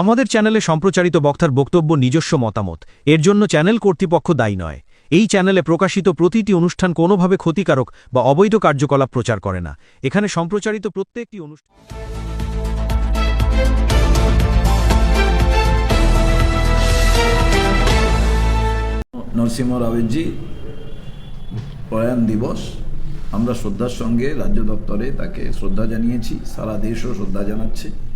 আমাদের চ্যানেলে সম্প্রচারিত বক্তার বক্তব্য নিজস্ব মতামত। এর জন্য চ্যানেল কর্তৃপক্ষ দায়ী নয়। এই চ্যানেলে প্রকাশিত প্রতিটি অনুষ্ঠান কোনোভাবে ক্ষতিকারক বা অবৈধ কার্যকলাপ প্রচার করে না। এখানে সম্প্রচারিত প্রত্যেকটি অনুষ্ঠান নরসিংহ প্রয়াণ দিবস। আমরা শ্রদ্ধার সঙ্গে রাজ্য দপ্তরে তাকে শ্রদ্ধা জানিয়েছি। সারা দেশও শ্রদ্ধা জানাচ্ছে।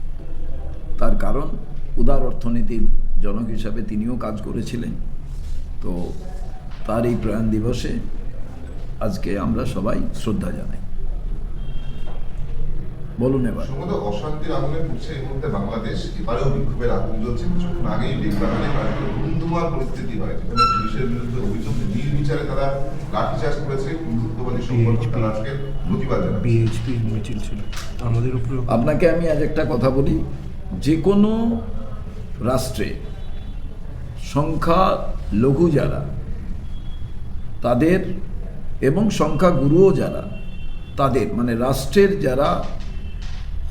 তার কারণ উদার অর্থনীতির জনক হিসাবে তিনিও কাজ করেছিলেন। তো তার এই প্রয়াণ দিবসে আজকে আমরা সবাই শ্রদ্ধা জানাই। বলুন এবার। সম্ভবত অশান্তির আগুনে পুড়ছে এই মুহূর্তে বাংলাদেশ। এবারেও বিক্ষোভের আগুন জ্বলছে কিছুক্ষণ আগেই। বেঙ্গালুরে ধুন্ধুমার পরিস্থিতি হয়। যেখানে পুলিশের বিরুদ্ধে অভিযোগ নির্বিচারে তারা লাঠিচার্জ করেছে। হিন্দুত্ববাদী সংগঠন তারা আজকে প্রতিবাদ জানাচ্ছে। ছিল। আমাদের উপরে আপনাকে আমি আজ একটা কথা বলি। যে কোনো রাষ্ট্রে সংখ্যা লঘু যারা, তাদের এবং সংখ্যা গুরুও যারা, তাদের মানে রাষ্ট্রের যারা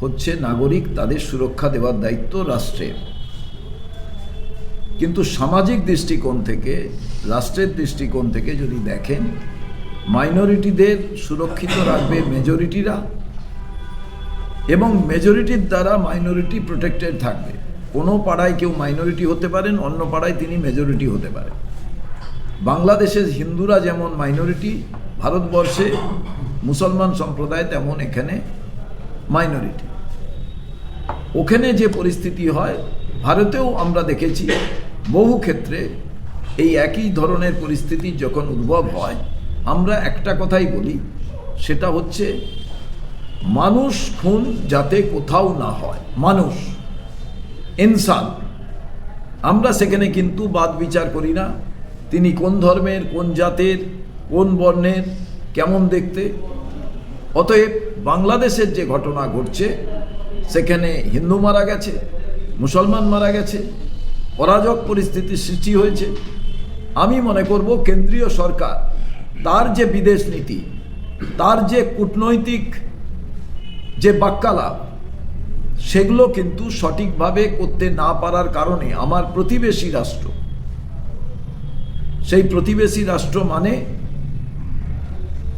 হচ্ছে নাগরিক, তাদের সুরক্ষা দেওয়ার দায়িত্ব রাষ্ট্রের। কিন্তু সামাজিক দৃষ্টিকোণ থেকে, রাষ্ট্রের দৃষ্টিকোণ থেকে যদি দেখেন মাইনরিটিদের সুরক্ষিত রাখবে মেজরিটিরা এবং মেজরিটির দ্বারা মাইনরিটি প্রোটেক্টেড থাকবে। কোনো পাড়ায় কেউ মাইনরিটি হতে পারেন, অন্য পাড়ায় তিনি মেজরিটি হতে পারেন। বাংলাদেশের হিন্দুরা যেমন মাইনরিটি ভারতবর্ষে মুসলমান সম্প্রদায় তেমন এখানে মাইনরিটি ওখানে যে পরিস্থিতি হয়, ভারতেও আমরা দেখেছি, বহু ক্ষেত্রে এই একই ধরনের পরিস্থিতি যখন উদ্ভব হয়, আমরা একটা কথাই বলি, সেটা হচ্ছে মানুষ খুন যাতে কোথাও না হয়। মানুষ। ইনসান। আমরা সেখানে কিন্তু বাদ বিচার করি না। তিনি কোন ধর্মের, কোন জাতের, কোন বর্ণের, কেমন দেখতে? অতএব বাংলাদেশের যে ঘটনা ঘটছে, সেখানে হিন্দু মারা গেছে, মুসলমান মারা গেছে, অরাজক পরিস্থিতির সৃষ্টি হয়েছে। আমি মনে করব কেন্দ্রীয় সরকার, তার যে বিদেশ নীতি, তার যে কূটনৈতিক যে বাক্যালাপ, সেগুলো কিন্তু সঠিকভাবে করতে না পারার কারণে আমার প্রতিবেশী রাষ্ট্র। সেই প্রতিবেশী রাষ্ট্র মানে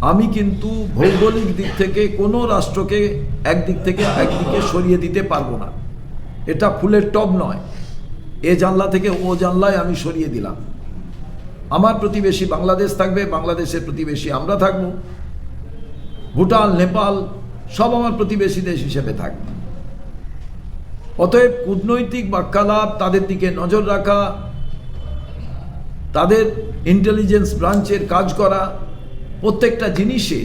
আমি কিন্তু ভৌগোলিক দিক থেকে কোনো রাষ্ট্রকে একদিক থেকে একদিকে সরিয়ে দিতে পারব না। এটা ফুলের টব নয়। এ জানলা থেকে ও জানলায় আমি সরিয়ে দিলাম। আমার প্রতিবেশী বাংলাদেশ থাকবে, বাংলাদেশের প্রতিবেশী আমরা থাকব। ভুটান, নেপাল সব আমার প্রতিবেশী দেশ হিসেবে থাকবে অতএব কূটনৈতিক বাক্যালাপ তাদের দিকে নজর রাখা, তাদের ইন্টেলিজেন্স ব্রাঞ্চের কাজ করা, প্রত্যেকটা জিনিসে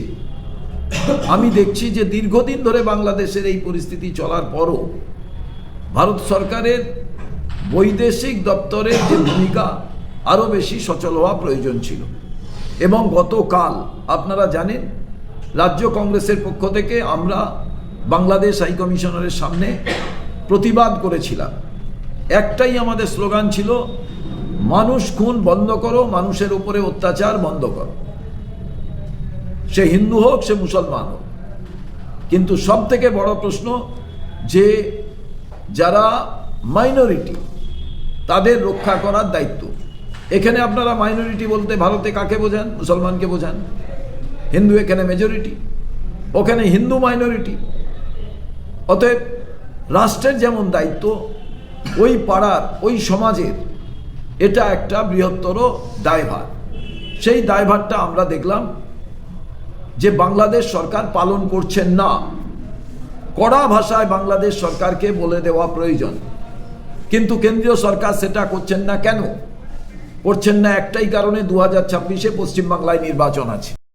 আমি দেখছি যে দীর্ঘদিন ধরে বাংলাদেশের এই পরিস্থিতি চলার পরও ভারত সরকারের বৈদেশিক দপ্তরের যে ভূমিকা, আরও বেশি সচল হওয়া প্রয়োজন ছিল। এবং গতকাল, আপনারা জানেন রাজ্য কংগ্রেসের পক্ষ থেকে আমরা বাংলাদেশ হাই কমিশনারের সামনে প্রতিবাদ করেছিলাম। একটাই আমাদের স্লোগান ছিল, মানুষ খুন বন্ধ করো, মানুষের উপরে অত্যাচার বন্ধ করো। সে হিন্দু হোক, সে মুসলমান হোক। কিন্তু সব থেকে বড় প্রশ্ন, যে যারা মাইনরিটি, তাদের রক্ষা করার দায়িত্ব। এখানে আপনারা মাইনরিটি বলতে ভারতে কাকে বোঝান? মুসলমানকে বোঝান। হিন্দু এখানে মেজরিটি ওখানে হিন্দু মাইনরিটি অতএব রাষ্ট্রের যেমন দায়িত্ব, ওই পাড়ার, ওই সমাজের, এটা একটা বৃহত্তর দায়ভার। সেই দায়ভারটা আমরা দেখলাম যে বাংলাদেশ সরকার পালন করছেন না। কড়া ভাষায় বাংলাদেশ সরকারকে বলে দেওয়া প্রয়োজন। কিন্তু কেন্দ্রীয় সরকার সেটা করছেন না কেন? করছেন না একটাই কারণে দু হাজার ছাব্বিশে পশ্চিমবাংলায় নির্বাচন আছে।